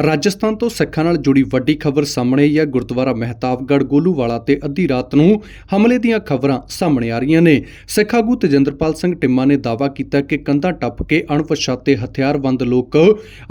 ਰਾਜਸਥਾਨ ਤੋਂ ਸਿੱਖਾਂ ਨਾਲ ਜੁੜੀ ਵੱਡੀ ਖਬਰ ਸਾਹਮਣੇ ਆਈ ਹੈ। ਗੁਰਦੁਆਰਾ ਮਹਿਤਾਬਗੜ ਗੋਲੂਵਾਲਾ ਤੇ ਅੱਧੀ ਰਾਤ ਨੂੰ ਹਮਲੇ ਦੀਆਂ ਖਬਰਾਂ ਸਾਹਮਣੇ ਆ ਰਹੀਆਂ ਨੇ। ਸਿੱਖ ਆਗੂ ਤੇਜਿੰਦਰਪਾਲ ਸਿੰਘ ਟਿੰਮਾ ਨੇ ਦਾਅਵਾ ਕੀਤਾ ਕਿ ਕੰਧਾਂ ਟੱਪ ਕੇ ਅਣਪਛਾਤੇ ਹਥਿਆਰਬੰਦ ਲੋਕ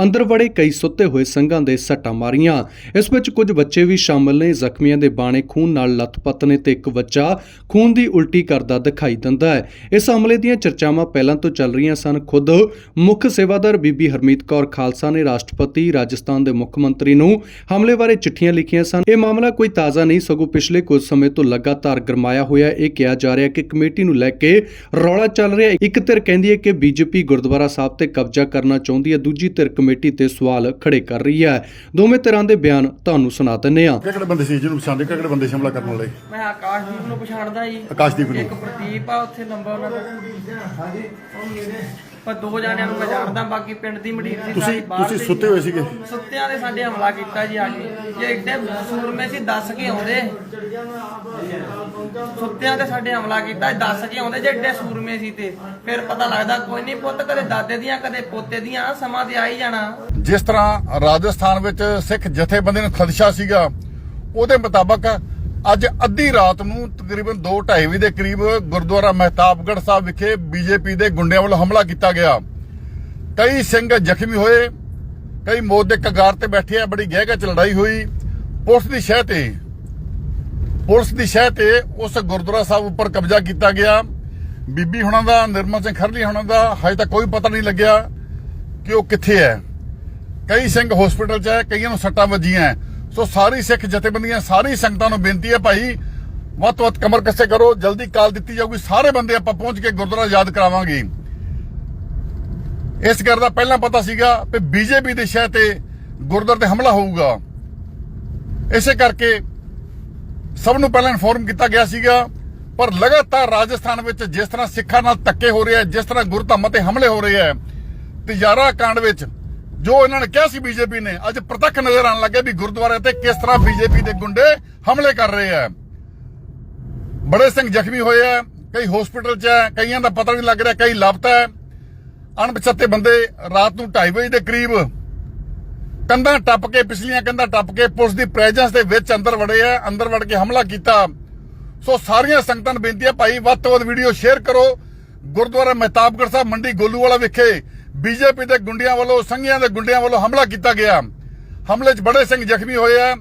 ਅੰਦਰ ਵੜੇ ਕਈ ਸੁੱਤੇ ਹੋਏ ਸੰਘਾਂ ਦੇ ਸੱਟਾਂ ਮਾਰੀਆਂ। ਇਸ ਵਿੱਚ ਕੁਝ ਬੱਚੇ ਵੀ ਸ਼ਾਮਲ ਨੇ। ਜ਼ਖਮੀਆਂ ਦੇ ਬਾਣੇ ਖੂਨ ਨਾਲ ਲੱਥਪੱਤ ਨੇ ਤੇ ਇੱਕ ਬੱਚਾ ਖੂਨ ਦੀ ਉਲਟੀ ਕਰਦਾ ਦਿਖਾਈ ਦਿੰਦਾ ਹੈ। ਇਸ ਹਮਲੇ ਦੀਆਂ ਚਰਚਾਵਾਂ ਪਹਿਲਾਂ ਤੋਂ ਚੱਲ ਰਹੀਆਂ ਸਨ। ਖੁਦ ਮੁੱਖ ਸੇਵਾਦਾਰ ਬੀਬੀ ਹਰਮੀਤ ਕੌਰ ਖਾਲਸਾ ਨੇ ਰਾਸ਼ਟਰਪਤੀ ਰਾਜਸਥਾਨ ਦੇ ਮੁੱਖ ਮੰਤਰੀ ਨੂੰ ਹਮਲੇ ਬਾਰੇ ਚਿੱਠੀਆਂ ਲਿਖੀਆਂ ਸਨ। ਇਹ ਮਾਮਲਾ ਕੋਈ ਤਾਜ਼ਾ ਨਹੀਂ ਸਗੋਂ ਪਿਛਲੇ ਕੁਝ ਸਮੇਂ ਤੋਂ ਲਗਾਤਾਰ ਗਰਮਾਇਆ ਹੋਇਆ ਹੈ। ਇਹ ਕਿਹਾ ਜਾ ਰਿਹਾ ਕਿ ਕਮੇਟੀ ਨੂੰ ਲੈ ਕੇ ਰੌਲਾ ਚੱਲ ਰਿਹਾ ਇੱਕ ਧਿਰ ਕਹਿੰਦੀ ਹੈ ਕਿ ਬੀਜੇਪੀ ਗੁਰਦੁਆਰਾ ਸਾਹਿਬ ਤੇ ਕਬਜ਼ਾ ਕਰਨਾ ਚਾਹੁੰਦੀ ਹੈ। ਦੂਜੀ ਧਿਰ ਕਮੇਟੀ ਤੇ ਸਵਾਲ ਖੜੇ ਕਰ ਰਹੀ ਹੈ। ਦੋਵੇਂ ਧਿਰਾਂ ਦੇ ਬਿਆਨ ਤੁਹਾਨੂੰ ਸੁਣਾ ਦਿੰਨੇ ਹਾਂ। ਕਿਹੜੇ ਬੰਦੇ ਸੀ ਜਿਹਨੂੰ ਪਛਾਣਦੇ? ਕਿਹੜੇ ਬੰਦੇ ਸੀ ਹਮਲਾ ਕਰਨ ਵਾਲੇ? ਮੈਂ ਆਕਾਸ਼ਦੀਪ ਨੂੰ ਪਛਾਣਦਾ ਜੀ। ਆਕਾਸ਼ਦੀਪ ਨੂੰ। ਇੱਕ ਪ੍ਰਦੀਪ ਆ ਉੱਥੇ ਨੰਬਰ ਉਹਨਾਂ ਦਾ। ਪਰ ਦੋ ਜਾਣਿਆਂ ਨੂੰ ਮੈਂ ਜਾਣਦਾ ਬਾਕੀ ਪਿੰਡ ਦੀ ਮਡੀਰ ਸੀ ਤੁਸੀਂ ਤੁਸੀਂ ਸੁੱਤੇ ਹੋਏ ਸੀਗੇ? ਸੁੱਤਿਆਂ ਦੇ ਸਾਡੇ ਹਮਲਾ ਕੀਤਾ ਜੀ ਆ ਕੇ। ਜੇ ਇੱਡੇ ਸੂਰਮੇ ਸੀ ਦੱਸ ਕੇ ਆਉਂਦੇ। ਸੁੱਤਿਆਂ ਤੇ ਸਾਡੇ ਹਮਲਾ ਕੀਤਾ ਦੱਸ ਕੇ ਆਉਂਦੇ ਜੇ ਇੱਡੇ ਸੂਰਮੇ ਸੀ ਤੇ। ਫਿਰ ਪਤਾ ਲੱਗਦਾ ਕੋਈ ਨਹੀਂ ਪੁੱਤ ਕਦੇ ਦਾਦੇ ਦੀਆਂ ਕਦੇ ਪੋਤੇ ਦੀਆਂ ਸਮਾਂ ਤੇ ਆ ਹੀ ਜਾਣਾ। ਜਿਸ ਤਰ੍ਹਾਂ ਰਾਜਸਥਾਨ ਵਿੱਚ ਸਿੱਖ ਜਥੇਬੰਦੀ ਨੂੰ ਖਦਸ਼ਾ ਸੀਗਾ ਉਹਦੇ ਮੁਤਾਬਕ ਅੱਜ ਅੱਧੀ ਰਾਤ ਨੂੰ ਤਕਰੀਬਨ 2:30 ਵਜੇ ਦੇ ਕਰੀਬ ਗੁਰਦੁਆਰਾ ਮਹਿਤਾਬਗੜ ਸਾਹਿਬ ਵਿਖੇ ਬੀਜੇਪੀ ਦੇ ਗੁੰਡਿਆਂ ਵੱਲੋਂ ਹਮਲਾ ਕੀਤਾ ਗਿਆ। ਕਈ ਸਿੰਘ ਜ਼ਖਮੀ ਹੋਏ, ਕਈ ਮੌਤ ਦੇ ਕਗਾਰ ਤੇ ਬੈਠੇ ਆ, ਬੜੀ ਗਹਿ ਚ ਲੜਾਈ ਹੋਈ। ਪੁਲਿਸ ਦੀ ਸ਼ਹਿ ਤੇ, ਪੁਲਿਸ ਦੀ ਸ਼ਹਿ ਤੇ ਉਸ ਗੁਰਦੁਆਰਾ ਸਾਹਿਬ ਉੱਪਰ ਕਬਜ਼ਾ ਕੀਤਾ ਗਿਆ। ਬੀਬੀ ਹੁਣਾਂ ਦਾ, ਨਿਰਮਲ ਸਿੰਘ ਖਰਲੀ ਹੁਣਾਂ ਦਾ ਹਜੇ ਤੱਕ ਕੋਈ ਪਤਾ ਨਹੀਂ ਲੱਗਿਆ ਕਿ ਉਹ ਕਿੱਥੇ ਹੈ। ਕਈ ਸਿੰਘ ਹਸਪੀਟਲ 'ਚ ਹੈ, ਕਈਆਂ ਨੂੰ ਸੱਟਾਂ ਵੱਜੀਆਂ ਸੋ ਸਾਰੀ ਸਿੱਖ ਜਥੇਬੰਦੀਆਂ, ਸਾਰੀ ਸੰਗਤਾਂ ਨੂੰ ਬੇਨਤੀ ਹੈ ਭਾਈ, ਵੱਧ ਤੋਂ ਵੱਧ ਕਮਰ ਕੱਸੇ ਕਰੋ, ਜਲਦੀ ਕਾਲ ਦਿੱਤੀ ਜਾਊਗੀ, ਸਾਰੇ ਬੰਦੇ ਆਪਾਂ ਪਹੁੰਚ ਕੇ ਗੁਰਦੁਆਰਾ ਯਾਦ ਕਰਾਵਾਂਗੇ। ਇਸ ਗੱਲ ਦਾ ਪਹਿਲਾਂ ਪਤਾ ਸੀਗਾ ਕਿ ਬੀਜੇਪੀ ਦੇ ਸ਼ਹਿ ਤੇ ਗੁਰਦੁਆਰੇ ਤੇ ਹਮਲਾ ਹੋਊਗਾ। ਇਸੇ ਕਰਕੇ ਸਭ ਨੂੰ ਪਹਿਲਾਂ ਇਨਫੋਰਮ ਕੀਤਾ ਗਿਆ ਸੀਗਾ, ਪਰ ਲਗਾਤਾਰ ਰਾਜਸਥਾਨ ਵਿੱਚ ਜਿਸ ਤਰ੍ਹਾਂ ਸਿੱਖਾਂ ਨਾਲ ਧੱਕੇ ਹੋ ਰਹੇ ਆ, ਜਿਸ ਤਰ੍ਹਾਂ ਗੁਰਧਾਮਾਂ ਤੇ ਹਮਲੇ ਹੋ ਰਹੇ ਆ ਤਿਜਾਰਾ ਕਾਂਡ ਵਿੱਚ ਜੋ ਇਹਨਾਂ ਨੇ ਕਿਹਾ ਸੀ ਬੀਜੇਪੀ ਨੇ, ਅੱਜ ਪ੍ਰਤੱਖ ਨਜ਼ਰ ਆਉਣ ਲੱਗੇ ਵੀ ਗੁਰਦੁਆਰੇ ਤੇ ਕਿਸ ਤਰ੍ਹਾਂ ਬੀਜੇਪੀ ਦੇ ਗੁੰਡੇ ਹਮਲੇ ਕਰ ਰਹੇ ਆ। ਬੜੇ ਸਿੰਘ ਜ਼ਖਮੀ ਹੋਏ ਆ, ਕਈ ਹਸਪੀਟਲ 'ਚ ਹੈ ਕਈਆਂ ਦਾ ਪਤਾ ਨਹੀਂ ਲੱਗ ਰਿਹਾ, ਕਈ ਲਾਪਤਾ ਹੈ ਅਣਪਛਾਤੇ ਬੰਦੇ ਰਾਤ ਨੂੰ 2:30 ਵਜੇ ਦੇ ਕਰੀਬ ਕੰਧਾਂ ਟੱਪ ਕੇ, ਪਿਛਲੀਆਂ ਕੰਧਾਂ ਟੱਪ ਕੇ ਪੁਲਿਸ ਦੀ ਪ੍ਰੈਜ਼ੈਂਸ ਦੇ ਵਿੱਚ ਅੰਦਰ ਵੜੇ ਆ, ਅੰਦਰ ਵੜ ਕੇ ਹਮਲਾ ਕੀਤਾ। ਸੋ ਸਾਰੀਆਂ ਸੰਗਤਾਂ ਨੂੰ ਬੇਨਤੀ ਹੈ ਭਾਈ, ਵੱਧ ਤੋਂ ਵੱਧ ਵੀਡੀਓ ਸ਼ੇਅਰ ਕਰੋ। ਗੁਰਦੁਆਰਾ ਮਹਿਤਾਬਗੜ੍ਹ ਸਾਹਿਬ, ਮੰਡੀ ਗੋਲੂ ਵਾਲਾ ਵਿਖੇ ਬੀਜੇਪੀ ਦੇ ਗੁੰਡਿਆਂ ਵੱਲੋਂ, ਸੰਘੀਆਂ ਦੇ ਗੁੰਡਿਆਂ ਵੱਲੋਂ ਹਮਲਾ ਕੀਤਾ ਗਿਆ। ਹਮਲੇ 'ਚ ਬੜੇ ਸਿੰਘ ਜ਼ਖਮੀ ਹੋਏ ਆ।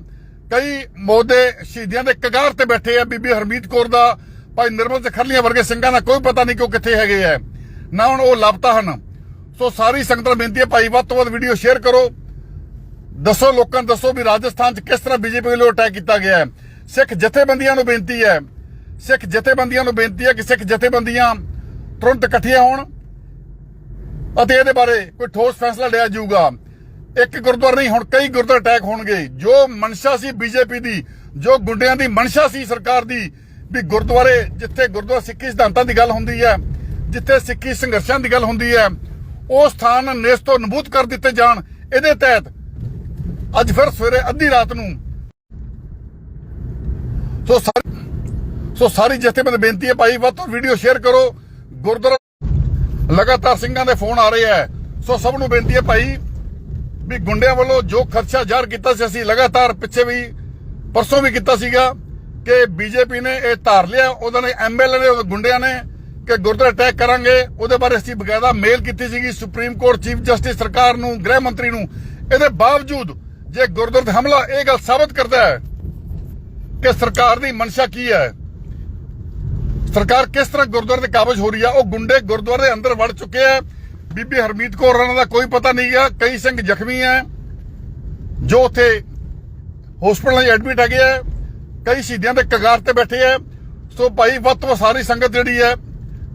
ਕਈ ਮੌਤ ਦੇ ਦੇ ਕਗਾਰ ਤੇ ਬੈਠੇ ਆ। ਬੀਬੀ ਹਰਮੀਤ ਕੌਰ ਦਾ ਭਾਈ ਨਿਰਮਲ ਸਿੰਘ ਵਰਗੇ ਸਿੰਘਾਂ ਦਾ ਕੋਈ ਪਤਾ ਨਹੀਂ ਕਿ ਉਹ ਕਿੱਥੇ ਹੈਗੇ ਆ। ਨਾ ਹੁਣ ਉਹ ਲਾਪਤਾ ਹਨ। ਸੋ ਸਾਰੀ ਸੰਗਤਾਂ ਨੂੰ ਬੇਨਤੀ ਹੈ, ਭਾਈ, ਵੱਧ ਤੋਂ ਵੱਧ ਵੀਡੀਓ ਸ਼ੇਅਰ ਕਰੋ। ਦੱਸੋ ਲੋਕਾਂ ਨੂੰ, ਦੱਸੋ ਵੀ ਰਾਜਸਥਾਨ 'ਚ ਕਿਸ ਤਰ੍ਹਾਂ ਬੀਜੇਪੀ ਵੱਲੋਂ ਅਟੈਕ ਕੀਤਾ ਗਿਆ ਹੈ। ਸਿੱਖ ਜਥੇਬੰਦੀਆਂ ਨੂੰ ਬੇਨਤੀ ਹੈ। ਸਿੱਖ ਜਥੇਬੰਦੀਆਂ ਨੂੰ ਬੇਨਤੀ ਹੈ ਕਿ ਸਿੱਖ ਜਥੇਬੰਦੀਆਂ ਤੁਰੰਤ ਇਕੱਠੀਆਂ ਹੋਣ। ਅਤੇ ਇਹਦੇ ਬਾਰੇ ਕੋਈ ਠੋਸ ਫੈਸਲਾ ਲਿਆ ਜਾਊਗਾ। ਇੱਕ ਗੁਰਦੁਆਰਾ ਨਹੀਂ, ਹੁਣ ਕਈ ਗੁਰਦੁਆਰਾ ਅਟੈਕ ਹੋਣਗੇ। ਜੋ ਮਨਸ਼ਾ ਸੀ ਬੀਜੇਪੀ ਦੀ, ਜੋ ਗੁੰਡਿਆਂ ਦੀ ਮਨਸ਼ਾ ਸੀ ਸਰਕਾਰ ਦੀ, ਵੀ ਗੁਰਦੁਆਰੇ ਜਿੱਥੇ ਗੁਰਦੁਆਰਾ ਸਿੱਖੀ ਸਿਧਾਂਤਾਂ ਦੀ ਗੱਲ ਹੁੰਦੀ ਹੈ, ਜਿੱਥੇ ਸਿੱਖੀ ਸੰਘਰਸ਼ਾਂ ਦੀ ਗੱਲ ਹੁੰਦੀ ਹੈ, ਉਹ ਸਥਾਨ ਨੇਸਤੋ ਨਬੂਤ ਕਰ ਦਿੱਤੇ ਜਾਣ। ਇਹਦੇ ਤਹਿਤ ਅੱਜ ਫਿਰ ਸਵੇਰੇ ਅੱਧੀ ਰਾਤ ਨੂੰ ਸੋ ਸੋ ਸਾਰੀ ਜਥੇਬੰਦ ਬੇਨਤੀ ਹੈ ਭਾਈ, ਵੱਧ ਤੋਂ ਵੀਡੀਓ ਸ਼ੇਅਰ ਕਰੋ। ਗੁਰਦੁਆਰਾ ਲਗਾਤਾਰ ਸਿੰਘਾਂ ਦੇ ਫੋਨ ਆ ਰਹੇ ਆ ਸੋ ਸਭ ਨੂੰ ਬੇਨਤੀ ਹੈ ਭਾਈ ਵੀ ਗੁੰਡਿਆਂ ਵੱਲੋਂ ਜੋ ਖਰਚਾ ਜ਼ਾਹਰ ਕੀਤਾ ਸੀ, ਅਸੀਂ ਲਗਾਤਾਰ ਪਿੱਛੇ ਵੀ, ਪਰਸੋਂ ਵੀ ਕੀਤਾ ਸੀਗਾ ਕਿ ਬੀਜੇਪੀ ਨੇ ਇਹ ਧਾਰ ਲਿਆ ਉਹਨਾਂ ਨੇ ਐਮਐਲਏ ਨੇ ਗੁੰਡਿਆਂ ਨੇ ਕਿ ਗੁਰਦੁਆਰਾ ਅਟੈਕ ਕਰਾਂਗੇ। ਉਹਦੇ ਬਾਰੇ ਅਸੀਂ ਬਕਾਇਦਾ ਮੇਲ ਕੀਤੀ ਸੀਗੀ ਸੁਪਰੀਮ ਕੋਰਟ, ਚੀਫ ਜਸਟਿਸ ਸਰਕਾਰ ਨੂੰ, ਗ੍ਰਹਿ ਮੰਤਰੀ ਨੂੰ। ਇਹਦੇ ਬਾਵਜੂਦ ਜੇ ਗੁਰਦੁਆਰੇ ਤੇ ਹਮਲਾ, ਇਹ ਗੱਲ ਸਾਬਤ ਕਰਦਾ ਹੈ ਕਿ ਸਰਕਾਰ ਦੀ ਮਨਸ਼ਾ ਕੀ ਹੈ? ਸਰਕਾਰ ਕਿਸ ਤਰ੍ਹਾਂ ਗੁਰਦੁਆਰੇ ਤੇ ਕਾਬਜ ਹੋ ਰਹੀ ਆ? ਉਹ ਗੁੰਡੇ ਗੁਰਦੁਆਰੇ ਦੇ ਅੰਦਰ ਵੜ ਚੁੱਕੇ ਆ। ਬੀਬੀ ਹਰਮੀਤ ਕੌਰ ਉਹਨਾਂ ਦਾ ਕੋਈ ਪਤਾ ਨਹੀਂ ਗਿਆ ਕਈ ਸਿੰਘ ਜ਼ਖਮੀ ਆ, ਜੋ ਉੱਥੇ ਹਸਪੀਟਲਾਂ 'ਚ ਐਡਮਿਟ ਹੈਗੇ ਆ। ਕਈ ਸ਼ਹੀਦਾਂ ਦੇ ਕਗਾਰ ਤੇ ਬੈਠੇ ਆ। ਸੋ ਭਾਈ, ਵੱਧ ਤੋਂ ਵੱਧ ਸਾਰੀ ਸੰਗਤ ਜਿਹੜੀ ਹੈ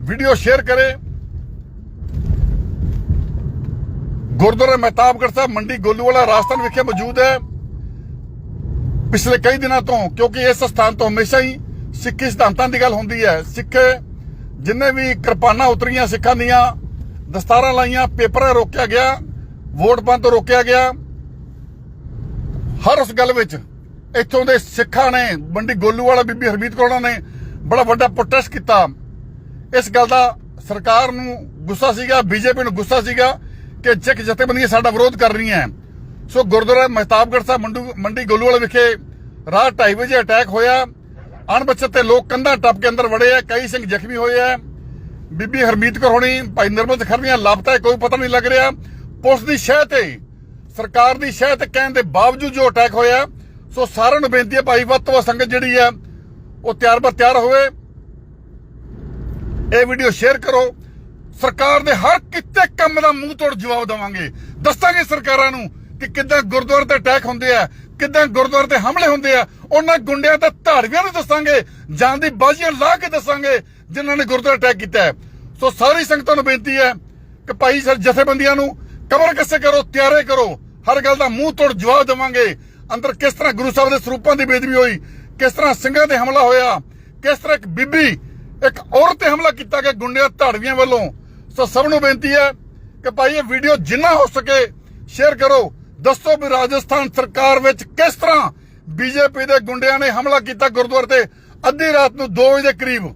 ਵੀਡੀਓ ਸ਼ੇਅਰ ਕਰੇ। ਗੁਰਦੁਆਰਾ ਮਹਿਤਾਬਗੜ ਸਾਹਿਬ, ਮੰਡੀ ਗੋਲੂਵਾਲਾ ਰਾਜਸਥਾਨ ਵਿਖੇ ਮੌਜੂਦ ਹੈ। ਪਿਛਲੇ ਕਈ ਦਿਨਾਂ ਤੋਂ, ਕਿਉਂਕਿ ਇਸ ਸਥਾਨ ਤੋਂ ਹਮੇਸ਼ਾ ਹੀ ਸਿੱਖੀ ਸਿਧਾਂਤਾਂ ਦੀ ਗੱਲ ਹੁੰਦੀ ਹੈ। ਸਿੱਖ ਜਿੰਨੇ ਵੀ ਕਿਰਪਾਨਾਂ ਉਤਰੀਆਂ ਸਿੱਖਾਂ ਦੀਆਂ, ਦਸਤਾਰਾਂ ਲਾਈਆਂ, ਪੇਪਰਾਂ ਰੋਕਿਆ ਗਿਆ, ਵੋਟ ਪਾਉਣ ਤੋਂ ਰੋਕਿਆ ਗਿਆ। ਹਰ ਉਸ ਗੱਲ ਵਿੱਚ ਇੱਥੋਂ ਦੇ ਸਿੱਖਾਂ ਨੇ, ਮੰਡੀ ਗੋਲੂ ਵਾਲਾ ਬੀਬੀ ਹਰਮੀਤ ਕੌਰ ਨੇ ਬੜਾ ਵੱਡਾ ਪ੍ਰੋਟੈਸਟ ਕੀਤਾ। ਇਸ ਗੱਲ ਦਾ ਸਰਕਾਰ ਨੂੰ ਗੁੱਸਾ ਸੀਗਾ, ਬੀਜੇਪੀ ਨੂੰ ਗੁੱਸਾ ਸੀਗਾ ਕਿ ਸਿੱਖ ਜਥੇਬੰਦੀਆਂ ਸਾਡਾ ਵਿਰੋਧ ਕਰ ਰਹੀਆਂ। ਸੋ ਗੁਰਦੁਆਰਾ ਮਹਿਤਾਬਗੜ੍ਹ ਸਾਹਿਬ ਮੰਡੀ ਗੋਲੂ ਗੋਲੂਵਾਲ ਵਿਖੇ ਰਾਤ 2:30 ਵਜੇ ਅਟੈਕ ਹੋਇਆ। ਅਣਪਛਾਤੇ ਲੋਕ ਕੰਧਾਂ ਟੱਪ ਕੇ ਅੰਦਰ ਵੜੇ ਆ ਕਈ ਸਿੰਘ ਜ਼ਖਮੀ ਹੋਏ ਆ। ਬੀਬੀ ਹਰਮੀਤ ਕੌਰ ਹੋਣੀ ਭਾਈ ਨਿਰਮਲ ਖਰਮੀਆਂ ਲਾਪਤਾ ਹੈ, ਕੋਈ ਪਤਾ ਨਹੀਂ ਲੱਗ ਰਿਹਾ। ਪੁਲਿਸ ਦੀ ਸ਼ਹਿ ਤੇ ਸਰਕਾਰ ਦੀ ਸ਼ਹਿ ਤੇ ਕਹਿਣ ਦੇ ਬਾਵਜੂਦ ਜੋ ਅਟੈਕ ਹੋਇਆ ਸੋ ਸਾਰਿਆਂ ਨੂੰ ਬੇਨਤੀ ਹੈ ਭਾਈ ਵੱਧ ਤੋਂ ਵੱਧ ਸੰਗਤ ਜਿਹੜੀ ਹੈ ਉਹ ਤਿਆਰ ਬਰ ਤਿਆਰ ਹੋਵੇ। ਇਹ ਵੀਡੀਓ ਸ਼ੇਅਰ ਕਰੋ। ਸਰਕਾਰ ਦੇ ਹਰ ਕਿਤੇ ਕੰਮ ਦਾ ਮੂੰਹ ਤੋੜ ਜਵਾਬ ਦੇਵਾਂਗੇ। ਦੱਸਾਂਗੇ ਸਰਕਾਰਾਂ ਨੂੰ ਕਿ ਕਿੱਦਾਂ ਗੁਰਦੁਆਰੇ ਤੇ ਅਟੈਕ ਹੁੰਦੇ ਆ ਕਿੱਦਾਂ ਗੁਰਦੁਆਰੇ ਤੇ ਹਮਲੇ ਹੁੰਦੇ ਆ ਉਹਨਾਂ ਗੁੰਡਿਆਂ ਤੇ ਧਾੜਵੀਆਂ ਨੂੰ ਦੱਸਾਂਗੇ, ਜਾਨ ਦੀ ਬਾਜ਼ੀਆਂ ਲਾ ਕੇ ਦੱਸਾਂਗੇ, ਜਿਨ੍ਹਾਂ ਨੇ ਗੁਰਦੁਆਰੇ ਅਟੈਕ ਕੀਤਾ ਹੈ। ਸੋ ਸਾਰੀ ਸੰਗਤਾਂ ਨੂੰ ਬੇਨਤੀ ਹੈ ਕਿ ਭਾਈ ਸਰ ਜਥੇਬੰਦੀਆਂ ਨੂੰ ਕਬਰ ਕੱਸੇ ਕਰੋ, ਤਿਆਰੇ ਕਰੋ। ਹਰ ਗੱਲ ਦਾ ਮੂੰਹ ਤੋੜ ਜਵਾਬ ਦੇਵਾਂਗੇ। ਅੰਦਰ ਕਿਸ ਤਰ੍ਹਾਂ ਗੁਰੂ ਸਾਹਿਬ ਦੇ ਸਰੂਪਾਂ ਦੀ ਬੇਦਬੀ ਹੋਈ, ਕਿਸ ਤਰ੍ਹਾਂ ਸਿੰਘਾਂ ਤੇ ਹਮਲਾ ਹੋਇਆ, ਕਿਸ ਤਰ੍ਹਾਂ ਇੱਕ ਬੀਬੀ, ਇੱਕ ਔਰਤ ਤੇ ਹਮਲਾ ਕੀਤਾ ਗਿਆ ਗੁੰਡਿਆਂ ਧਾੜਵੀਆਂ ਵੱਲੋਂ। ਸੋ ਸਭ ਨੂੰ ਬੇਨਤੀ ਹੈ ਕਿ ਭਾਈ ਇਹ ਵੀਡੀਓ ਜਿੰਨਾ ਹੋ ਸਕੇ, ਸ਼ੇਅਰ ਕਰੋ। ਦੱਸੋ ਵੀ ਰਾਜਸਥਾਨ ਸਰਕਾਰ ਵਿੱਚ ਕਿਸ ਤਰ੍ਹਾਂ ਬੀਜੇਪੀ ਦੇ ਗੁੰਡਿਆਂ ਨੇ ਹਮਲਾ ਕੀਤਾ ਗੁਰਦੁਆਰੇ ਤੇ। ਅੱਧੀ ਰਾਤ ਨੂੰ 2 ਵਜੇ ਦੇ ਕਰੀਬ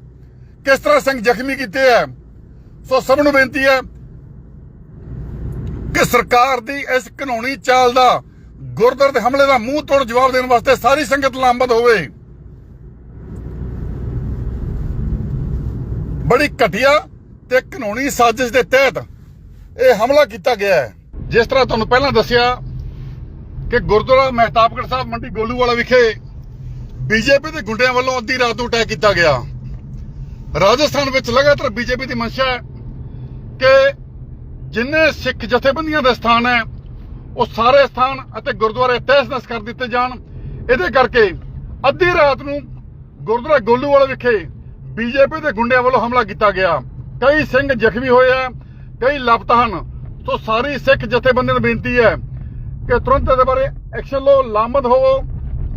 ਕਿਸ ਤਰ੍ਹਾਂ ਸਿੰਘ ਜ਼ਖਮੀ ਕੀਤੇ ਹੈ ਸੋ ਸਭ ਨੂੰ ਬੇਨਤੀ ਹੈ ਕਿ ਸਰਕਾਰ ਦੀ ਇਸ ਕਾਨੂੰਨੀ ਚਾਲ ਦਾ ਗੁਰਦੁਆਰੇ ਦੇ ਹਮਲੇ ਦਾ ਮੂੰਹ ਤੋੜ ਜਵਾਬ ਦੇਣ ਵਾਸਤੇ ਸਾਰੀ ਸੰਗਤ ਲਾਮਬਦ ਹੋਵੇ। ਬੜੀ ਘਟੀਆ ਤੇ ਕਾਨੂੰਨੀ ਸਾਜ਼ਿਸ਼ ਦੇ ਤਹਿਤ ਇਹ ਹਮਲਾ ਕੀਤਾ ਗਿਆ ਹੈ। ਜਿਸ ਤਰ੍ਹਾਂ ਤੁਹਾਨੂੰ ਪਹਿਲਾਂ ਦੱਸਿਆ ਕਿ ਗੁਰਦੁਆਰਾ ਮਹਿਤਾਬਗੜ ਸਾਹਿਬ ਮੰਡੀ ਗੋਲੂਵਾਲਾ ਵਿਖੇ ਬੀਜੇਪੀ ਦੇ ਗੁੰਡਿਆਂ ਵੱਲੋਂ ਅੱਧੀ ਰਾਤ ਨੂੰ ਅਟੈਕ ਕੀਤਾ ਗਿਆ। ਰਾਜਸਥਾਨ ਵਿੱਚ ਲਗਾਤਾਰ ਬੀਜੇਪੀ ਦੀ ਮੰਸ਼ਾ ਹੈ ਕਿ ਜਿੰਨੇ ਸਿੱਖ ਜਥੇਬੰਦੀਆਂ ਦੇ ਸਥਾਨ ਹੈ, ਉਹ ਸਾਰੇ ਸਥਾਨ ਅਤੇ ਗੁਰਦੁਆਰੇ ਤਹਿਸ ਨਸ਼ ਕਰ ਦਿੱਤੇ ਜਾਣ। ਇਹਦੇ ਕਰਕੇ ਅੱਧੀ ਰਾਤ ਨੂੰ ਗੁਰਦੁਆਰਾ ਗੋਲੂਵਾਲਾ ਵਿਖੇ ਬੀਜੇਪੀ ਦੇ ਗੁੰਡਿਆਂ ਵੱਲੋਂ ਹਮਲਾ ਕੀਤਾ ਗਿਆ। ਕਈ ਸਿੰਘ ਜ਼ਖਮੀ ਹੋਏ ਆ, ਕਈ ਲਾਪਤਾ ਹਨ। ਸੋ ਸਾਰੀ ਸਿੱਖ ਜਥੇਬੰਦੀਆਂ ਨੂੰ ਬੇਨਤੀ ਹੈ ਕਿ ਤੁਰੰਤ ਇਹਦੇ ਬਾਰੇ ਐਕਸ਼ਨ ਲਓ ਲਾਮਤ ਹੋਵੋ।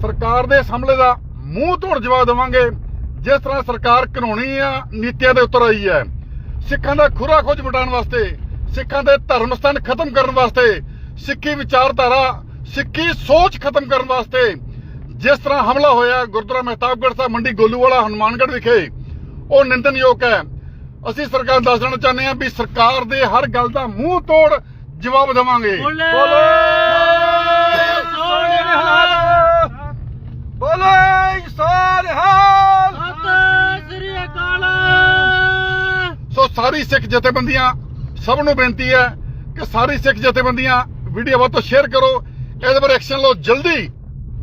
ਸਰਕਾਰ ਦੇ ਇਸ ਹਮਲੇ ਦਾ ਮੂੰਹ ਤੋੜ ਜਵਾਬ ਦੇਵਾਂਗੇ। ਜਿਸ ਤਰ੍ਹਾਂ ਸਰਕਾਰ ਕਾਨੂੰਨੀ ਨੀਤੀਆਂ ਦੇ ਉੱਤਰ ਆਈ ਹੈ। ਸਿੱਖਾਂ ਦਾ ਖੁਰਾ ਖੋਜ ਮਿਟਾਉਣ ਵਾਸਤੇ, ਸਿੱਖਾਂ ਦੇ ਧਰਮ ਸਥਾਨ ਖਤਮ ਕਰਨ ਵਾਸਤੇ, ਸਿੱਖੀ ਵਿਚਾਰਧਾਰਾ, ਸਿੱਖੀ ਸੋਚ ਖਤਮ ਕਰਨ ਵਾਸਤੇ, ਜਿਸ ਤਰ੍ਹਾਂ ਹਮਲਾ ਹੋਇਆ ਗੁਰਦੁਆਰਾ ਮਹਿਤਾਬਗੜ੍ਹ ਸਾਹਿਬ ਮੰਡੀ ਗੋਲੂਵਾਲਾ ਹਨੂਮਾਨਗੜ੍ਹ ਵਿਖੇ, ਉਹ ਨਿੰਦਨਯੋਗ ਹੈ। ਅਸੀਂ ਸਰਕਾਰ ਨੂੰ ਦੱਸ ਦੇਣਾ ਚਾਹੁੰਦੇ ਹਾਂ ਵੀ ਸਰਕਾਰ ਦੇ ਹਰ ਗੱਲ ਦਾ ਮੂੰਹ ਤੋੜ ਜਵਾਬ ਦੇਵਾਂਗੇ। ਬੋਲੇ! ਸੋ ਸਾਰੀ ਸਿੱਖ ਜਥੇਬੰਦੀਆਂ ਸਭ ਨੂੰ ਬੇਨਤੀ ਹੈ ਕਿ ਸਾਰੀ ਸਿੱਖ ਜਥੇਬੰਦੀਆਂ ਵੀਡੀਓ ਵੱਧ ਤੋਂ ਸ਼ੇਅਰ ਕਰੋ। ਇਹਦੇ ਪਰ ਐਕਸ਼ਨ ਲਓ ਜਲਦੀ।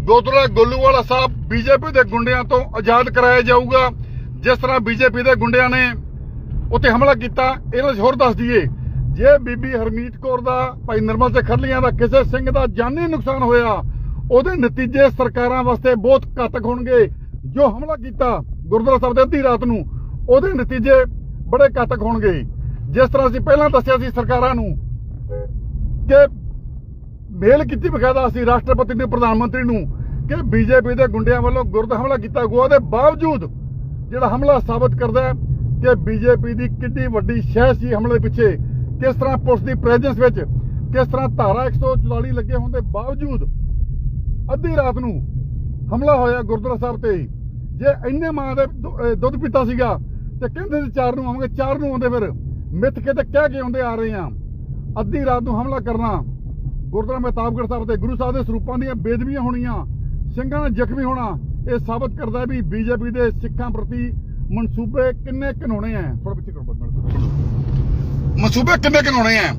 ਗੋਦਰਾ ਗੋਲੂਵਾਲਾ ਸਾਹਿਬ ਬੀਜੇਪੀ ਦੇ ਗੁੰਡਿਆਂ ਤੋਂ ਆਜ਼ਾਦ ਕਰਾਇਆ ਜਾਊਗਾ। ਜਿਸ ਤਰ੍ਹਾਂ ਬੀਜੇਪੀ ਦੇ ਗੁੰਡਿਆਂ ਨੇ ਉੱਤੇ ਹਮਲਾ ਕੀਤਾ ਇਹਨਾਂ ਹੋਰ ਦੱਸ ਦਈਏ। ਜੇ ਬੀਬੀ ਹਰਮੀਤ ਕੌਰ ਦਾ ਭਾਈ ਨਰਮਲ ਤੇ ਖਰਲੀਆਂ ਦਾ ਕਿਸੇ ਸਿੰਘ ਦਾ ਜਾਨੀ ਨੁਕਸਾਨ ਹੋਇਆ ਉਹਦੇ ਨਤੀਜੇ ਸਰਕਾਰਾਂ ਵਾਸਤੇ ਬਹੁਤ ਘਾਤਕ ਹੋਣਗੇ। ਜੋ ਹਮਲਾ ਕੀਤਾ ਗੁਰਦੁਆਰਾ ਸਾਹਿਬ ਦੇ ਅੱਧੀ ਰਾਤ ਨੂੰ, ਉਹਦੇ ਨਤੀਜੇ ਬੜੇ ਘਾਤਕ ਹੋਣਗੇ। ਜਿਸ ਤਰ੍ਹਾਂ ਅਸੀਂ ਪਹਿਲਾਂ ਦੱਸਿਆ ਸੀ ਸਰਕਾਰਾਂ ਨੂੰ ਕਿ ਮੇਲ ਕੀਤੀ ਬਕਾਇਦਾ ਸੀ ਰਾਸ਼ਟਰਪਤੀ ਨੇ, ਪ੍ਰਧਾਨ ਮੰਤਰੀ ਨੂੰ ਕਿ ਬੀਜੇਪੀ ਦੇ ਗੁੰਡਿਆਂ ਵੱਲੋਂ ਗੁਰਦ ਹਮਲਾ ਕੀਤਾ ਗਿਆ। ਉਹਦੇ ਬਾਵਜੂਦ ਜਿਹੜਾ ਹਮਲਾ ਸਾਬਤ ਕਰਦਾ ਹੈ ਕਿ ਬੀਜੇਪੀ ਦੀ ਕਿੰਨੀ ਵੱਡੀ ਸ਼ਹਿ ਸੀ ਹਮਲੇ ਪਿੱਛੇ, ਕਿਸ ਤਰ੍ਹਾਂ ਪੁਲਿਸ ਦੀ ਪ੍ਰੈਜ਼ੈਂਸ ਵਿੱਚ, ਕਿਸ ਤਰ੍ਹਾਂ ਧਾਰਾ 144 ਲੱਗੇ ਹੋਣ ਦੇ ਬਾਵਜੂਦ ਅੱਧੀ ਰਾਤ ਨੂੰ ਹਮਲਾ ਹੋਇਆ ਗੁਰਦੁਆਰਾ ਸਾਹਿਬ ਤੇ। ਜੇ ਇੰਨੇ ਮਾਂ ਦੇ ਦੁੱਧ ਪੀਤਾ ਸੀਗਾ, ਤੇ ਕਹਿੰਦੇ ਸੀ ਚਾਰ ਨੂੰ ਆਵਾਂਗੇ, ਚਾਰ ਨੂੰ ਆਉਂਦੇ ਫਿਰ ਮਿੱਥ ਕੇ ਤੇ ਕਹਿ ਕੇ ਆਉਂਦੇ ਆ ਰਹੇ ਆ ਅੱਧੀ ਰਾਤ ਨੂੰ ਹਮਲਾ ਕਰਨਾ। ਗੁਰਦੁਆਰਾ ਮਹਿਤਾਬਗੜ੍ਹ ਸਾਹਿਬ ਤੇ ਗੁਰੂ ਸਾਹਿਬ ਦੇ ਸਰੂਪਾਂ ਦੀਆਂ ਬੇਦਬੀਆਂ ਹੋਣੀਆਂ, ਸਿੰਘਾਂ ਦਾ ਜ਼ਖਮੀ ਹੋਣਾ, ਇਹ ਸਾਬਤ ਕਰਦਾ ਹੈ ਵੀ ਬੀਜੇਪੀ ਦੇ ਸਿੱਖਾਂ ਪ੍ਰਤੀ ਮਨਸੂਬੇ ਕਿੰਨੇ ਘਿਨਾਉਣੇ ਆ। ਥੋੜਾ ਪਿੱਛੇ ਕਰੋ ਮਨਸੂਬੇ ਕਿੰਨੇ ਘਿਨਾਉਣੇ ਆ।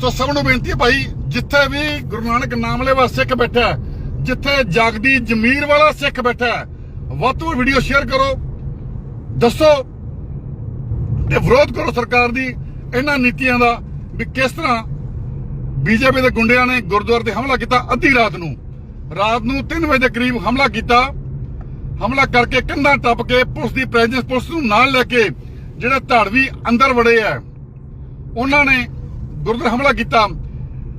ਸੋ ਸਭ ਨੂੰ ਬੇਨਤੀ ਹੈ ਭਾਈ, ਜਿੱਥੇ ਵੀ ਗੁਰੂ ਨਾਨਕ ਨਾਮ ਲੈਵਾ ਸਿੱਖ ਬੈਠਾ ਜਿੱਥੇ ਜਗਦੀ ਜ਼ਮੀਰ ਵਾਲਾ ਸਿੱਖ ਬੈਠਾ ਵੱਧ ਤੋਂ ਵੀਡੀਓ ਸ਼ੇਅਰ ਕਰੋ। ਦੱਸੋ ਤੇ ਵਿਰੋਧ ਕਰੋ ਸਰਕਾਰ ਦੀ ਇਹਨਾਂ ਨੀਤੀਆਂ ਦਾ ਵੀ ਕਿਸ ਤਰ੍ਹਾਂ ਬੀਜੇਪੀ ਦੇ ਗੁੰਡਿਆਂ ਨੇ ਗੁਰਦੁਆਰੇ ਤੇ ਹਮਲਾ ਕੀਤਾ ਅੱਧੀ ਰਾਤ ਨੂੰ। ਰਾਤ ਨੂੰ 3 ਵਜੇ ਦੇ ਕਰੀਬ ਹਮਲਾ ਕੀਤਾ। ਹਮਲਾ ਕਰਕੇ ਕੰਧਾਂ ਟੱਪ ਕੇ ਪੁਲਿਸ ਦੀ ਪ੍ਰੈਜ਼ੈਂਸ ਪੁਲਿਸ ਨੂੰ ਨਾਲ ਲੈ ਕੇ ਜਿਹੜੇ ਧਾੜਵੀ ਅੰਦਰ ਵੜੇ ਆ ਉਹਨਾਂ ਨੇ ਗੁਰਦੁਆਰੇ ਹਮਲਾ ਕੀਤਾ।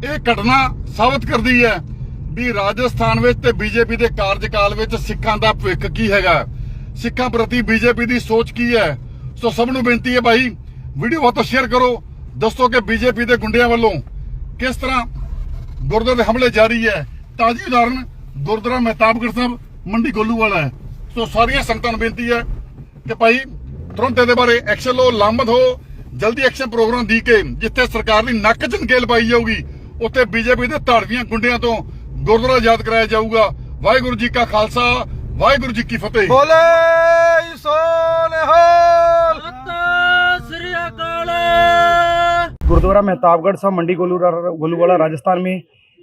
ਇਹ ਘਟਨਾ ਸਾਬਤ ਕਰਦੀ ਹੈ ਵੀ ਰਾਜਸਥਾਨ ਵਿੱਚ ਤੇ ਬੀਜੇਪੀ ਦੇ ਕਾਰਜਕਾਲ ਵਿੱਚ ਸਿੱਖਾਂ ਦਾ ਭਵਿੱਖ ਕੀ ਹੈਗਾ? ਸਿੱਖਾਂ ਪ੍ਰਤੀ ਬੀਜੇਪੀ ਦੀ ਸੋਚ ਕੀ ਹੈ? ਸੋ ਸਭ ਨੂੰ ਬੇਨਤੀ ਹੈ ਭਾਈ, ਵੀਡੀਓ ਵੱਧ ਸ਼ੇਅਰ ਕਰੋ। ਦੱਸੋ ਕਿ ਬੀਜੇਪੀ ਦੇ ਗੁੰਡਿਆਂ ਵੱਲੋਂ ਕਿਸ ਤਰ੍ਹਾਂ ਗੁਰਦੁਆਰੇ ਹਮਲੇ ਜਾਰੀ ਹੈ? ਤਾਜੀ ਉਦਾਹਰਨ ਗੁਰਦੁਆਰਾ ਮਹਿਤਾਬਗੜ੍ਹ ਸਾਹਿਬ, ਮੰਡੀ ਗੋਲੂਵਾਲਾ ਹੈ। ਸੋ ਸਾਰੀਆਂ ਸੰਗਤਾਂ ਨੂੰ ਬੇਨਤੀ ਹੈ ਕਿ ਭਾਈ, ਤੁਰੰਤ ਇਹਦੇ ਬਾਰੇ ਐਕਸ਼ਨ ਲਓ ਲਾਮਤ ਹੋ। ਜਲਦੀ ਐਕਸ਼ਨ ਪ੍ਰੋਗਰਾਮ ਦੀ ਕੇ ਜਿੱਥੇ ਸਰਕਾਰ ਦੀ ਨੱਕ ਝਨਕੇਲ ਪਾਈ ਜਾਊਗੀ, ਉੱਥੇ ਬੀਜੇਪੀ ਦੇ ਧੜਵੀਆਂ ਗੁੰਡਿਆਂ ਤੋਂ ਗੁਰਦੁਆਰਾ ਯਾਦ ਕਰਾਇਆ ਜਾਊਗਾ ਵਾਹਿਗੁਰੂ ਜੀ ਕਾ ਖਾਲਸਾ ਵਾਹਿਗੁਰੂ ਜੀ ਕੀ ਫਤਿਹ ਬੋਲੇ ਸੋਨੇਹਾਲ ਸ੍ਰੀ ਅਕਾਲ गुरुद्वारा मेहताबगढ़ साहब मंडी गोलू गोलूवाला राजस्थान में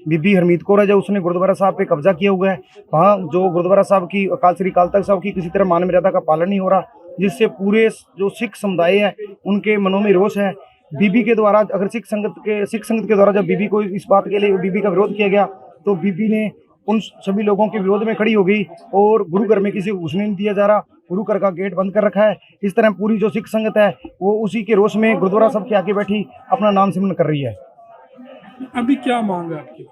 बीबी हरमीत कौर है जो उसने गुरुद्वारा साहब पे कब्जा किया हुआ है वहाँ जो गुरुद्वारा साहब की अकाल श्री अकाल तख्त साहब की किसी तरह मान मर्यादा का पालन नहीं हो रहा जिससे पूरे जो सिख समुदाय है उनके मनों में रोष है बीबी के द्वारा अगर सिख संगत के सिख संगत के द्वारा जब बीबी को इस बात के लिए बीबी का विरोध किया गया तो बीपी ने उन सभी लोगों के विरोध में खड़ी हो गई और गुरु घर में किसी को घुसने नहीं दिया जा रहा। गुरु घर का गेट बंद कर रखा है। इस तरह पूरी जो सिख संगत है, वो उसी के रोष में गुरुद्वारा सबके के आगे बैठी अपना नाम सिमन कर रही है। अभी क्या मांग है आपकी?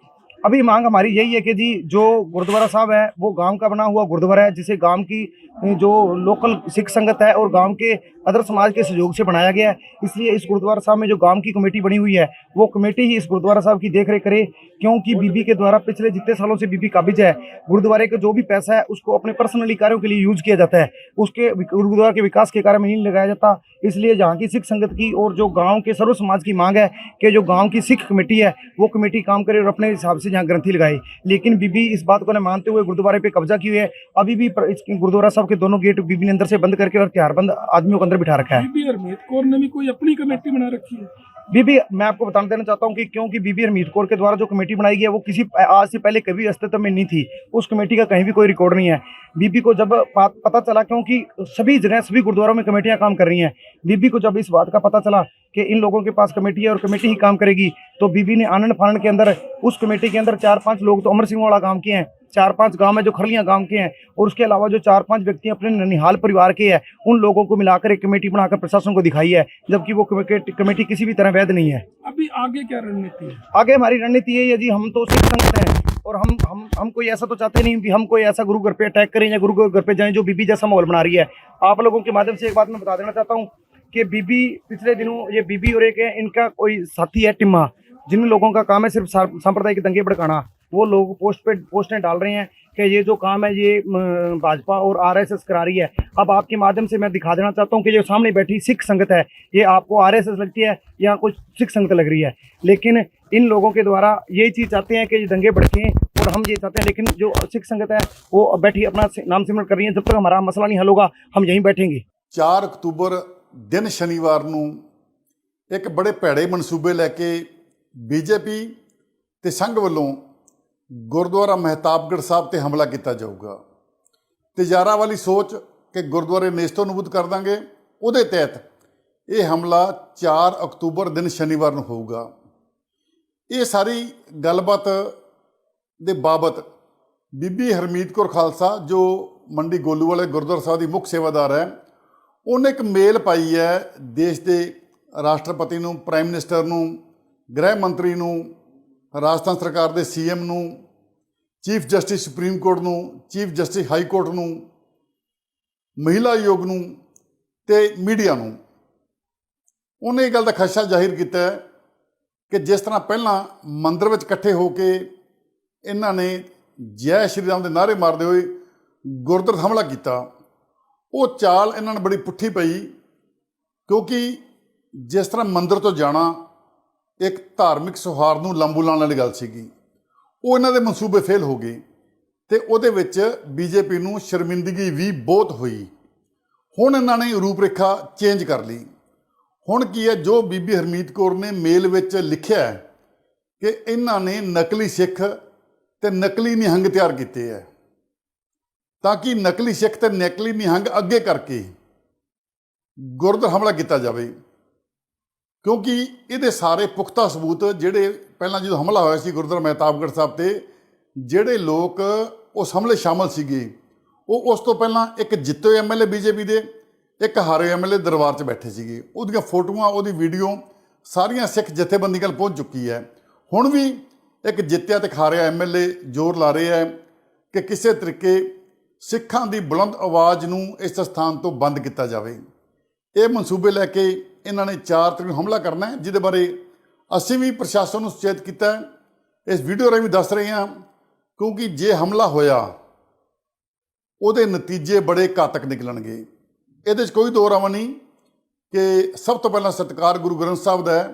अभी मांग हमारी यही है कि जी, जो गुरुद्वारा साहब है, वो गाँव का बना हुआ गुरुद्वारा है, जिसे गाँव की जो लोकल सिख संगत है और गाँव के अदर समाज के सहयोग से बनाया गया है। इसलिए इस गुरुद्वारा साहब में जो गाँव की कमेटी बनी हुई है, वो कमेटी ही इस गुरुद्वारा साहब की देख रेख करे, क्योंकि बीबी के द्वारा पिछले जितने सालों से बीबी काबिज है, गुरुद्वारे का जो भी पैसा है, उसको अपने पर्सनली कार्यों के लिए यूज़ किया जाता है। उसके गुरुद्वारा के विकास के कार्य में नहीं लगाया जाता। इसलिए जहाँ की सिख संगत की और जो गाँव के सर्व समाज की मांग है, कि जो गाँव की सिख कमेटी है, वो कमेटी काम करे और अपने हिसाब से जहाँ ग्रंथी लगाए लेकिन बीबी इस बात को न मानते हुए गुरुद्वारे पे कब्जा की हुई है। अभी भी गुरुद्वारा साहब के दोनों गेट बीबी ने अंदर से बंद करके और हथियारबंद आदमियों को अंदर बिठा रखा है। बीबी हरमीत कौर ने भी कोई अपनी कमेटी बना रखी है? बीबी मैं आपको बताना देना चाहता हूँ कि क्योंकि बीबी हरमीत कौर के द्वारा जो कमेटी बनाई गई है वो किसी आज से पहले कभी अस्तित्व में नहीं थी। उस कमेटी का कहीं भी कोई रिकॉर्ड नहीं है। बीबी को जब पता चला क्योंकि सभी जगह सभी गुरुद्वारों में कमेटियाँ काम कर रही हैं बीबी को जब इस बात का पता चला कि इन लोगों के पास कमेटी है और कमेटी ही काम करेगी। तो बीबी ने आनंद फानन के अंदर उस कमेटी के अंदर चार पाँच लोग तो अमर सिंह वाला गाँव के हैं। चार पाँच गाँव है जो खरलियाँ गाँव के हैं। और उसके अलावा जो चार पाँच व्यक्ति अपने ननिहाल परिवार के हैं उन लोगों को मिलाकर एक कमेटी बनाकर प्रशासन को दिखाई है जबकि वो कमेटी किसी भी तरह वैध नहीं है। अभी आगे क्या रणनीति है? आगे हमारी रणनीति यही है जी हम तो सिख संगत हैं और हम हम हम कोई ऐसा तो चाहते नहीं कि हम कोई ऐसा गुरु घर पे अटैक करें या गुरु घर पे जाएँ जो बीबी जैसा माहौल बना रही है। आप लोगों के माध्यम से एक बात मैं बता देना चाहता हूँ कि बीबी, पिछले दिनों ये बीबी और एक है, इनका कोई साथी है टिम्मा, जिन लोगों का काम है सिर्फ़ सांप्रदायिक दंगे भड़काना। वो लोग पोस्ट पे, पोस्टें डाल रहे हैं कि ये जो काम है, ये भाजपा और आरएसएस करा रही है। अब आपके माध्यम से मैं दिखा देना चाहता हूँ कि जो सामने बैठी सिख संगत है, ये आपको आरएसएस लगती है या कुछ सिख संगत लग रही है। लेकिन इन लोगों के द्वारा यही चीज़ चाहते हैं कि ये दंगे भड़कें और हम ये चाहते हैं, लेकिन जो सिख संगत है, वो बैठी अपना नाम सिमरण कर रही है। जब तक हमारा मसला नहीं हल होगा, हम यहीं बैठेंगे। चार अक्टूबर ਦਿਨ ਸ਼ਨੀਵਾਰ ਨੂੰ ਇੱਕ ਬੜੇ ਭੈੜੇ ਮਨਸੂਬੇ ਲੈ ਕੇ ਬੀਜੇਪੀ ਤੇ ਸੰਘ ਵੱਲੋਂ ਗੁਰਦੁਆਰਾ ਮਹਿਤਾਬਗੜ੍ਹ ਸਾਹਿਬ ਤੇ ਹਮਲਾ ਕੀਤਾ ਜਾਊਗਾ। ਤਿਜਾਰਾ ਵਾਲੀ ਸੋਚ ਕਿ ਗੁਰਦੁਆਰੇ ਨੇਸਤੋ ਨਬੂਦ ਕਰ ਦਾਂਗੇ, ਉਹਦੇ ਤਹਿਤ ਇਹ ਹਮਲਾ 4 ਅਕਤੂਬਰ ਦਿਨ ਸ਼ਨੀਵਾਰ ਨੂੰ ਹੋਊਗਾ। ਇਹ ਸਾਰੀ ਗੱਲਬਾਤ ਦੇ ਬਾਬਤ ਬੀਬੀ ਹਰਮੀਤ ਕੌਰ ਖਾਲਸਾ, ਜੋ ਮੰਡੀ ਗੋਲੂ ਵਾਲੇ ਗੁਰਦੁਆਰਾ ਸਾਹਿਬ ਦੀ ਮੁੱਖ ਸੇਵਾਦਾਰ ਹੈ ਉਹਨੇ ਇੱਕ ਮੇਲ ਪਾਈ ਹੈ ਦੇਸ਼ ਦੇ ਰਾਸ਼ਟਰਪਤੀ ਨੂੰ ਪ੍ਰਾਈਮ ਮਿਨਿਸਟਰ ਨੂੰ, ਗ੍ਰਹਿ ਮੰਤਰੀ ਨੂੰ, ਰਾਜਸਥਾਨ ਸਰਕਾਰ ਦੇ ਸੀਐਮ ਨੂੰ ਚੀਫ ਜਸਟਿਸ ਸੁਪਰੀਮ ਕੋਰਟ ਨੂੰ ਚੀਫ ਜਸਟਿਸ ਹਾਈ ਕੋਰਟ ਨੂੰ, ਮਹਿਲਾ ਆਯੋਗ ਨੂੰ ਤੇ ਮੀਡੀਆ ਨੂੰ। ਉਹਨੇ ਇਹ ਗੱਲ ਦਾ ਖਦਸ਼ਾ ਜ਼ਾਹਿਰ ਕੀਤਾ ਕਿ ਜਿਸ ਤਰ੍ਹਾਂ ਪਹਿਲਾਂ ਮੰਦਰ ਵਿੱਚ ਇਕੱਠੇ ਹੋ ਕੇ ਇਹਨਾਂ ਨੇ ਜੈ ਸ਼੍ਰੀ ਰਾਮ ਦੇ ਨਾਅਰੇ ਮਾਰਦੇ ਹੋਏ ਗੁਰਦੁਆਰਾ ਹਮਲਾ ਕੀਤਾ ਉਹ ਚਾਲ ਇਹਨਾਂ ਨੇ ਬੜੀ ਪੁੱਠੀ ਪਈ, ਕਿਉਂਕਿ ਜਿਸ ਤਰ੍ਹਾਂ ਮੰਦਰ ਤੋਂ ਜਾਣਾ, ਇੱਕ ਧਾਰਮਿਕ ਸੁਹਾਰ ਨੂੰ ਲੰਬੂ ਲਾਉਣ ਵਾਲੀ ਗੱਲ ਸੀਗੀ। ਉਹ ਇਹਨਾਂ ਦੇ ਮਨਸੂਬੇ ਫੇਲ ਹੋ ਗਏ ਤੇ ਉਹਦੇ ਵਿੱਚ ਬੀਜੇਪੀ ਨੂੰ ਸ਼ਰਮਿੰਦਗੀ ਵੀ ਬਹੁਤ ਹੋਈ। ਹੁਣ ਇਹਨਾਂ ਨੇ ਰੂਪਰੇਖਾ ਚੇਂਜ ਕਰ ਲਈ। ਹੁਣ ਕੀ ਹੈ, ਜੋ ਬੀਬੀ ਹਰਮੀਤ ਕੌਰ ਨੇ ਮੇਲ ਵਿੱਚ ਲਿਖਿਆ ਕਿ ਇਹਨਾਂ ਨੇ ਨਕਲੀ ਸਿੱਖ ਤੇ ਨਕਲੀ ਨਿਹੰਗ ਤਿਆਰ ਕੀਤੇ ਹੈ। ਤਾਂ ਕਿ ਨਕਲੀ ਸਿੱਖ ਤੇ ਨਕਲੀ ਨਿਹੰਗ ਅੱਗੇ ਕਰਕੇ ਗੁਰਦੁਆਰਾ ਹਮਲਾ ਕੀਤਾ ਜਾਵੇ। ਕਿਉਂਕਿ ਇਹਦੇ ਸਾਰੇ ਪੁਖਤਾ ਸਬੂਤ ਜਿਹੜੇ ਪਹਿਲਾਂ ਜਦੋਂ ਹਮਲਾ ਹੋਇਆ ਸੀ ਗੁਰਦੁਆਰਾ ਮਹਿਤਾਬਗੜ੍ਹ ਸਾਹਿਬ ਤੇ, ਜਿਹੜੇ ਲੋਕ ਉਸ ਹਮਲੇ ਸ਼ਾਮਲ ਸੀਗੇ, ਉਹ ਉਸ ਤੋਂ ਪਹਿਲਾਂ ਇੱਕ ਜਿੱਤੇ ਹੋਏ ਐਮਐਲਏ ਬੀਜੇਪੀ ਦੇ, ਇੱਕ ਹਾਰੇ ਐਮਐਲਏ ਦਰਬਾਰ 'ਚ ਬੈਠੇ ਸੀਗੇ। ਉਹਦੀਆਂ ਫੋਟੋਆਂ, ਉਹਦੀ ਵੀਡੀਓ ਸਾਰੀਆਂ ਸਿੱਖ ਜਥੇਬੰਦੀਆਂ ਕੋਲ ਪਹੁੰਚ ਚੁੱਕੀ ਹੈ। ਹੁਣ ਵੀ ਇੱਕ ਜਿੱਤਿਆ ਤੇ ਹਾਰਿਆ ਐਮਐਲਏ ਜ਼ੋਰ ਲਾ ਰਹੇ ਹੈ ਕਿ ਕਿਸੇ ਤਰੀਕੇ ਸਿੱਖਾਂ ਦੀ ਬੁਲੰਦ ਆਵਾਜ਼ ਨੂੰ ਇਸ ਸਥਾਨ ਤੋਂ ਬੰਦ ਕੀਤਾ ਜਾਵੇ। ਇਹ ਮਨਸੂਬੇ ਲੈ ਕੇ ਇਹਨਾਂ ਨੇ 4 ਤਰੀਕ ਨੂੰ ਹਮਲਾ ਕਰਨਾ ਹੈ, ਜਿਹਦੇ ਬਾਰੇ ਅਸੀਂ ਵੀ ਪ੍ਰਸ਼ਾਸਨ ਨੂੰ ਸੁਚੇਤ ਕੀਤਾ ਇਸ ਵੀਡੀਓ ਰਾਹੀਂ ਵੀ ਦੱਸ ਰਹੇ ਹਾਂ, ਕਿਉਂਕਿ ਜੇ ਹਮਲਾ ਹੋਇਆ, ਉਹਦੇ ਨਤੀਜੇ ਬੜੇ ਘਾਤਕ ਨਿਕਲਣਗੇ। ਇਹਦੇ 'ਚ ਕੋਈ ਦੋ ਰਾਵਾਂ ਨਹੀਂ ਕਿ ਸਭ ਤੋਂ ਪਹਿਲਾਂ ਸਤਿਕਾਰ ਗੁਰੂ ਗ੍ਰੰਥ ਸਾਹਿਬ ਦਾ ਹੈ।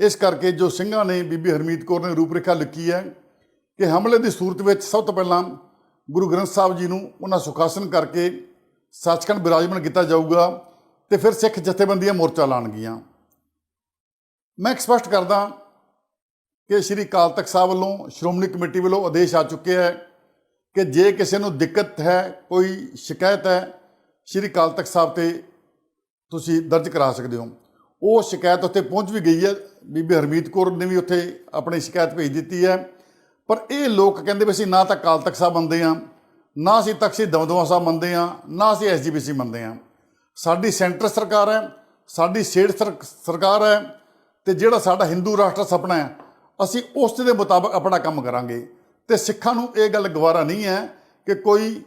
ਇਸ ਕਰਕੇ ਜੋ ਸਿੰਘਾਂ ਨੇ ਬੀਬੀ ਹਰਮੀਤ ਕੌਰ ਨੇ ਰੂਪਰੇਖਾ ਲਿਖੀ ਹੈ ਕਿ ਹਮਲੇ ਦੀ ਸੂਰਤ ਵਿੱਚ ਸਭ ਤੋਂ ਪਹਿਲਾਂ ਗੁਰੂ ਗ੍ਰੰਥ ਸਾਹਿਬ ਜੀ ਨੂੰ ਉਹਨਾਂ ਸੁਖਾਸਨ ਕਰਕੇ ਸੱਚਖੰਡ ਬਿਰਾਜਮਾਨ ਕੀਤਾ ਜਾਊਗਾ ਤੇ ਫਿਰ ਸਿੱਖ ਜਥੇਬੰਦੀਆਂ ਮੋਰਚਾ ਲਾਣਗੀਆਂ ਮੈਂ ਸਪਸ਼ਟ ਕਰਦਾ ਕਿ ਸ਼੍ਰੀ ਅਕਾਲ ਤਖਤ ਸਾਹਿਬ ਵੱਲੋਂ, ਸ਼੍ਰੋਮਣੀ ਕਮੇਟੀ ਵੱਲੋਂ ਆਦੇਸ਼ ਆ ਚੁੱਕਿਆ ਹੈ ਕਿ ਜੇ ਕਿਸੇ ਨੂੰ ਦਿੱਕਤ ਹੈ, ਕੋਈ ਸ਼ਿਕਾਇਤ ਹੈ, ਸ਼੍ਰੀ ਅਕਾਲ ਤਖਤ ਸਾਹਿਬ ਤੇ ਤੁਸੀਂ ਦਰਜ ਕਰਾ ਸਕਦੇ ਹੋ। ਉਹ ਸ਼ਿਕਾਇਤ ਉੱਥੇ ਪਹੁੰਚ ਵੀ ਗਈ ਹੈ। ਬੀਬੀ ਹਰਮੀਤ ਕੌਰ ਨੇ ਵੀ ਉੱਥੇ ਆਪਣੀ ਸ਼ਿਕਾਇਤ ਭੇਜ ਦਿੱਤੀ ਹੈ। ਪਰ ਇਹ ਲੋਕ ਕਹਿੰਦੇ ਵੀ ਅਸੀਂ ਨਾ ਤਾਂ ਅਕਾਲ ਤਖਤ ਸਾਹਿਬ ਮੰਨਦੇ ਹਾਂ, ਨਾ ਅਸੀਂ ਤਖ਼ਸੀ ਦਮਦਮਾ ਸਾਹਿਬ ਮੰਨਦੇ ਹਾਂ, ਨਾ ਅਸੀਂ ਐਸਜੀਪੀਸੀ ਮੰਨਦੇ ਹਾਂ। ਸਾਡੀ ਸੈਂਟਰ ਸਰਕਾਰ ਹੈ, ਸਾਡੀ ਸਟੇਟ ਸਰ- ਸਰਕਾਰ ਹੈ ਤੇ ਜਿਹੜਾ ਸਾਡਾ ਹਿੰਦੂ ਰਾਸ਼ਟਰ ਸੁਪਨਾ ਹੈ, ਅਸੀਂ ਉਸ ਦੇ ਮੁਤਾਬਕ ਆਪਣਾ ਕੰਮ ਕਰਾਂਗੇ। ਤੇ ਸਿੱਖਾਂ ਨੂੰ ਇਹ ਗੱਲ ਗਵਾਰਾ ਨਹੀਂ ਹੈ ਕਿ ਕੋਈ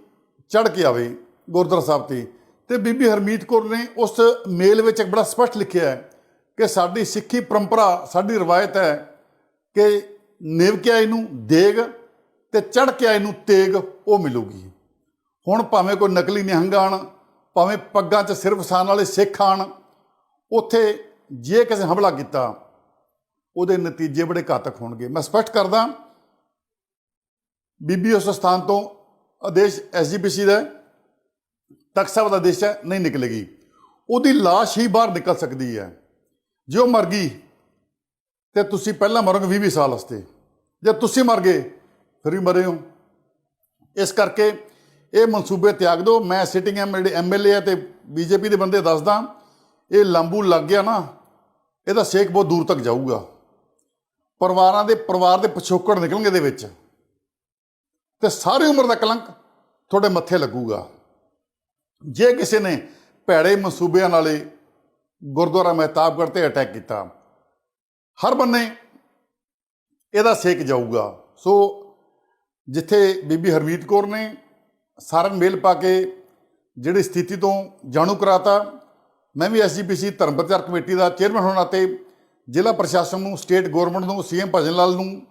ਚੜ ਕੇ ਆਵੇ ਗੁਰਦੁਆਰਾ ਸਾਹਿਬ ਤੇ। ਤੇ ਬੀਬੀ ਹਰਮੀਤ ਕੌਰ ਨੇ ਉਸ ਮੇਲ ਵਿੱਚ ਇੱਕ ਬੜਾ ਸਪਸ਼ਟ ਲਿਖਿਆ ਹੈ ਕਿ ਸਾਡੀ ਸਿੱਖੀ ਪਰੰਪਰਾ, ਸਾਡੀ ਰਵਾਇਤ ਹੈ ਕਿ ਨਿਵ ਕੇ ਆਈ ਨੂੰ ਦੇਗ ਤੇ ਚੜ ਕੇ ਆਈ ਨੂੰ ਤੇਗ, ਉਹ ਮਿਲੂਗੀ। ਹੁਣ ਭਾਵੇਂ ਕੋਈ ਨਕਲੀ ਨਿਹੰਗ ਆਣ, ਭਾਵੇਂ ਪੱਗਾਂ 'ਚ ਸਿਰ ਵਸਾਣ ਵਾਲੇ ਸਿੱਖ ਆਣ, ਉੱਥੇ ਜੇ ਕਿਸੇ ਹਮਲਾ ਕੀਤਾ, ਉਹਦੇ ਨਤੀਜੇ ਬੜੇ ਘਾਤਕ ਹੋਣਗੇ। ਮੈਂ ਸਪਸ਼ਟ ਕਰਦਾ, ਬੀਬੀ ਉਸ ਸਥਾਨ ਤੋਂ ਆਦੇਸ਼ ਐਸਜੀਪੀਸੀ ਦਾ, ਤਖਤ ਸਾਹਿਬ ਦਾ ਆਦੇਸ਼ ਹੈ, ਨਹੀਂ ਨਿਕਲੇਗੀ। ਉਹਦੀ ਲਾਸ਼ ਹੀ ਬਾਹਰ ਨਿਕਲ ਸਕਦੀ ਹੈ। ਜੇ ਉਹ ਮਰ ਗਈ ਤੇ ਤੁਸੀਂ ਪਹਿਲਾਂ ਮਰੋਗੇ 20 20 ਸਾਲ ਵਾਸਤੇ। ਜੇ ਤੁਸੀਂ ਮਰ ਗਏ, ਫਿਰ ਵੀ ਮਰੇ ਹੋ। ਇਸ ਕਰਕੇ ਇਹ ਮਨਸੂਬੇ ਤਿਆਗ ਦਿਓ। ਮੈਂ ਸਿਟਿੰਗ ਐਮ ਜਿਹੜੇ ਐਮਐਲਏ ਆ ਤੇ ਬੀਜੇਪੀ ਦੇ ਬੰਦੇ ਦੱਸਦਾ, ਇਹ ਲੰਬੂ ਲੱਗ ਗਿਆ ਨਾ, ਇਹਦਾ ਸੇਕ ਬਹੁਤ ਦੂਰ ਤੱਕ ਜਾਊਗਾ। ਪਰਿਵਾਰਾਂ ਦੇ, ਪਰਿਵਾਰ ਦੇ ਪਿਛੋਕੜ ਨਿਕਲਣਗੇ ਇਹਦੇ ਵਿੱਚ। ਤੇ ਸਾਰੀ ਉਮਰ ਦਾ ਕਲੰਕ ਤੁਹਾਡੇ ਮੱਥੇ ਲੱਗੂਗਾ। ਜੇ ਕਿਸੇ ਨੇ ਭੈੜੇ ਮਨਸੂਬਿਆਂ ਨਾਲੇ ਗੁਰਦੁਆਰਾ ਮਹਿਤਾਬਗੜ੍ਹ ਤੇ ਅਟੈਕ ਕੀਤਾ ਹਰ ਬੰਨੇ ਇਹਦਾ ਸੇਕ ਜਾਊਗਾ। ਸੋ ਜਿੱਥੇ ਬੀਬੀ ਹਰਮੀਤ ਕੌਰ ਨੇ ਸਾਰਨ ਮੇਲ ਪਾ ਕੇ ਜਿਹੜੀ ਸਥਿਤੀ ਤੋਂ ਜਾਣੂ ਕਰਾਤਾ, ਮੈਂ ਵੀ ਐਸਜੀਪੀਸੀ ਧਰਮ ਪ੍ਰਚਾਰ ਕਮੇਟੀ ਦਾ ਚੇਅਰਮੈਨ ਹੋਣ ਅਤੇ ਜ਼ਿਲ੍ਹਾ ਪ੍ਰਸ਼ਾਸਨ ਨੂੰ, ਸਟੇਟ ਗਵਰਨਮੈਂਟ ਨੂੰ ਸੀਐਮ ਭਜਨ ਲਾਲ ਨੂੰ,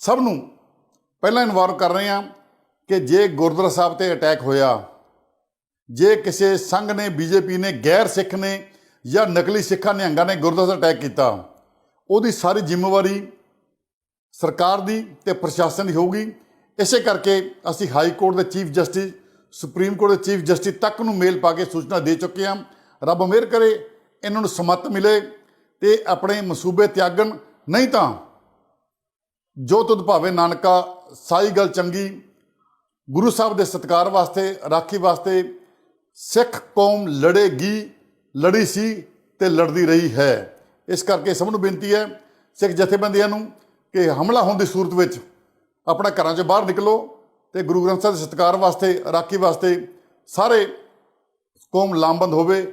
ਸਭ ਨੂੰ ਪਹਿਲਾਂ ਇਨਵੋਲਵ ਕਰ ਰਹੇ ਹਾਂ ਕਿ ਜੇ ਗੁਰਦੁਆਰਾ ਸਾਹਿਬ ਤੇ ਅਟੈਕ ਹੋਇਆ, ਜੇ ਕਿਸੇ ਸੰਘ ਨੇ, ਬੀਜੇਪੀ ਨੇ, ਗੈਰ ਸਿੱਖ ਨੇ ਜਾਂ ਨਕਲੀ ਸਿੱਖਾਂ ਨਿਹੰਗਾਂ ਨੇ ਗੁਰਦੁਆਰਾ ਅਟੈਕ ਕੀਤਾ ਉਹਦੀ ਸਾਰੀ ਜ਼ਿੰਮੇਵਾਰੀ ਸਰਕਾਰ ਦੀ ਤੇ ਪ੍ਰਸ਼ਾਸਨ ਦੀ ਹੋਊਗੀ। ਇਸੇ ਕਰਕੇ ਅਸੀਂ ਹਾਈ ਕੋਰਟ ਦੇ ਚੀਫ ਜਸਟਿਸ, ਸੁਪਰੀਮ ਕੋਰਟ ਦੇ ਚੀਫ ਜਸਟਿਸ ਤੱਕ ਨੂੰ ਮੇਲ ਪਾ ਕੇ ਸੂਚਨਾ ਦੇ ਚੁੱਕੇ ਹਾਂ। ਰੱਬ ਮਿਹਰ ਕਰੇ, ਇਹਨਾਂ ਨੂੰ ਸਮਤ ਮਿਲੇ ਤੇ ਆਪਣੇ ਮਸੂਬੇ ਤਿਆਗਣ। ਨਹੀਂ ਤਾਂ ਜੋ ਤੁਧ ਭਾਵੇਂ ਨਾਨਕਾ ਸਾਈ ਗੱਲ ਚੰਗੀ, ਗੁਰੂ ਸਾਹਿਬ ਦੇ ਸਤਕਾਰ ਵਾਸਤੇ, ਰਾਖੀ ਵਾਸਤੇ ਸਿੱਖ ਕੌਮ ਲੜੇਗੀ, ਲੜੀ ਸੀ ਤੇ ਲੜਦੀ ਰਹੀ ਹੈ। ਇਸ ਕਰਕੇ ਸਭ ਨੂੰ ਬੇਨਤੀ ਹੈ ਸਿੱਖ ਜਥੇਬੰਦੀਆਂ ਨੂੰ ਕਿ ਹਮਲਾ ਹੋਣ ਦੀ ਸੂਰਤ ਵਿੱਚ ਆਪਣਾ ਘਰਾਂ 'ਚੋਂ ਬਾਹਰ ਨਿਕਲੋ ਤੇ ਗੁਰੂ ਗ੍ਰੰਥ ਸਾਹਿਬ ਦੇ ਸਤਿਕਾਰ ਵਾਸਤੇ, ਰਾਖੀ ਵਾਸਤੇ ਸਾਰੇ ਕੌਮ ਲਾਮਬੰਦ ਹੋਵੇ।